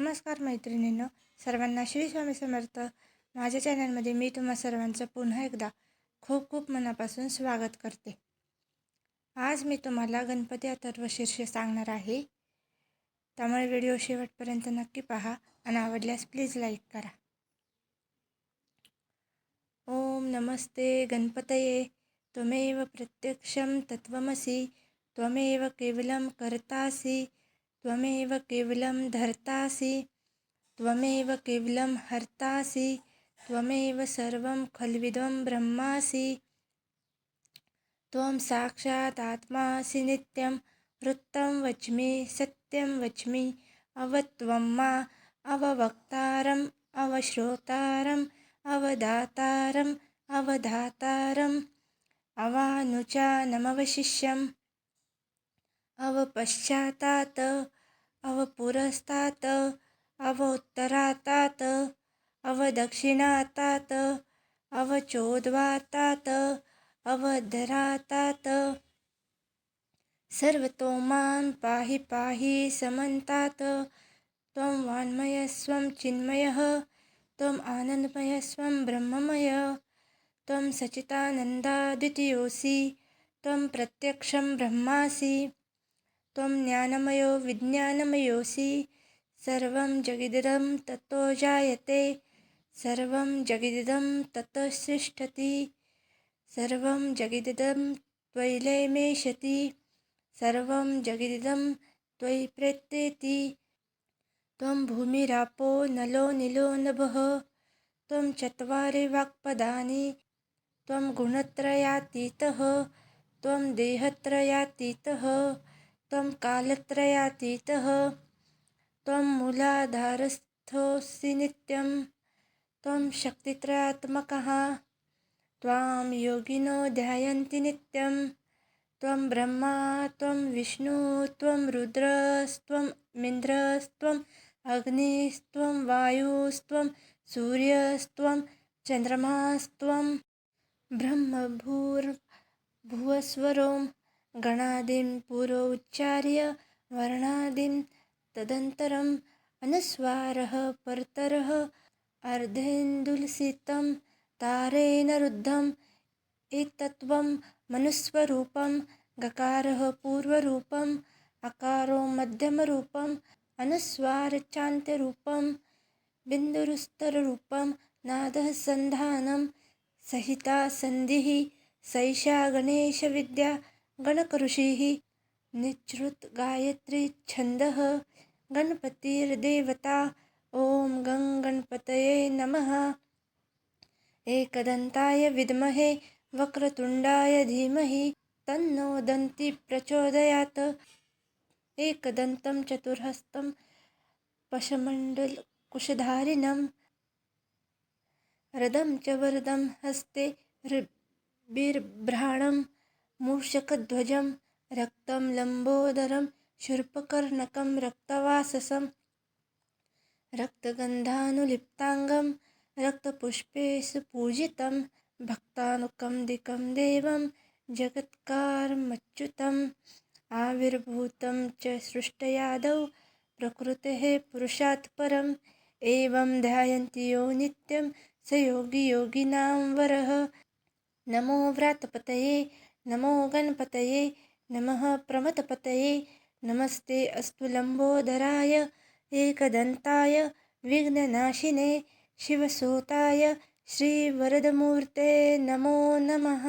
नमस्कार मैत्रिणींनो. सर्वांना श्री स्वामी समर्थ. माझ्या चॅनलमध्ये मी तुम्हा सर्वांचं पुन्हा एकदा खूप खूप मनापासून स्वागत करते. आज मी तुम्हाला गणपती अथर्व शीर्ष सांगणार आहे. त्यामुळे व्हिडिओ शेवटपर्यंत नक्की पहा आणि आवडल्यास प्लीज लाईक करा. ओम नमस्ते गणपतये. त्वमेव प्रत्यक्षं तत्वमसी त्वमेव केवलं करतासी. त्वमेव केवलं धर्तासि, त्वमेव केवलं हर्तासि, त्वमेव सर्वं खल्विदं ब्रह्मासि। त्वं साक्षात् आत्मासि नित्यं, वृत्तं वच्मि, सत्यं वच्मि, अवत्वं मा, अववक्तारम्, अवश्रोतारम्, अवदातारम्, अवधातारम्। अवानुचानमवशिष्यम्। अवपश्चातात्, अवपुरस्तात्, अवोत्तरातात्, अवदक्षिणातात्, अवचोद्वातात्, अवधरातात्। सर्वतो माँ पाहि पाहि समन्तात्, त्वं वाङ्मयस्वं चिन्मयः त्वम् आनन्दमयस्वं ब्रह्ममय, त्वं सच्चिदानन्दाद्वितीयोऽसि त्वं प्रत्यक्षं ब्रह्मासि। ज्ञानमयो विज्ञानमयोऽसि सर्वं जगिदिदं ततो जायते। सर्वं जगिदिदं ततः सृष्टति। सर्वं जगिदिदं त्वयि लयमेशति सर्वं जगिदिदं त्वयि प्रेत्येति। त्वं भूमिरापो नलो निलो नभः। त्वं चत्वारि वाक्पदानि। त्वं गुणत्रयातीतः। त्वं देहत्रयातीतः। त्वं कालत्रयातीतः त्वं मूलाधारस्थोऽसि नित्यं। त्वं शक्तित्रयात्मकः त्वां योगिनो ध्यायन्ति नित्यं। त्वं ब्रह्मा त्वं विष्णु त्वं रुद्रस्त्वम् इन्द्रस्त्वम् अग्निस्त्वं वायुस्त्वं सूर्यस्त्वं चन्द्रमास्त्वं ब्रह्मभूर्भुवस्वरों गणादिं पुरोच्चार्य वर्णादिं तदन्तरम् अनुस्वारः परतरः अर्धेन्दुलसितं तारेण रुद्धम् एतत्त्वं मनुस्वरूपं गकारः पूर्वरूपम् अकारो मध्यमरूपम् अनुस्वारचान्त्यरूपं बिन्दुरुस्तररूपं नादः सन्धानं सहिता सन्धिः सैषा गणेशविद्या गणकऋषिः निच्छ्रुत गायत्री छन्दः गणपतिर्देवता ॐ गं गणपतये नमः। एकदन्ताय विद्महे वक्रतुण्डाय धीमहि तन्नो दन्ति प्रचोदयात्। एकदन्तं चतुर्हस्तं पशमण्डलकुशधारिणं रदं च वरदं हस्ते बिर्भ्राणं मूषकध्वजं रक्तं लम्बोदरं शूर्पकर्णकं रक्तवाससं रक्तगन्धानुलिप्ताङ्गं रक्तपुष्पेषु पूजितं भक्तानुकं देवं जगत्कारमच्युतम् आविर्भूतं च सृष्टयादौ प्रकृतेः पुरुषात् परम् एवं ध्यायन्ति यो नित्यं स योगी योगिनां वरः। नमो व्रातपतये नमो गणपतये नमः प्रमथपतये नमस्ते अस्तु लम्बोदराय एकदन्ताय विघ्ननाशिने शिवसूताय श्रीवरदमूर्ते नमो नमः।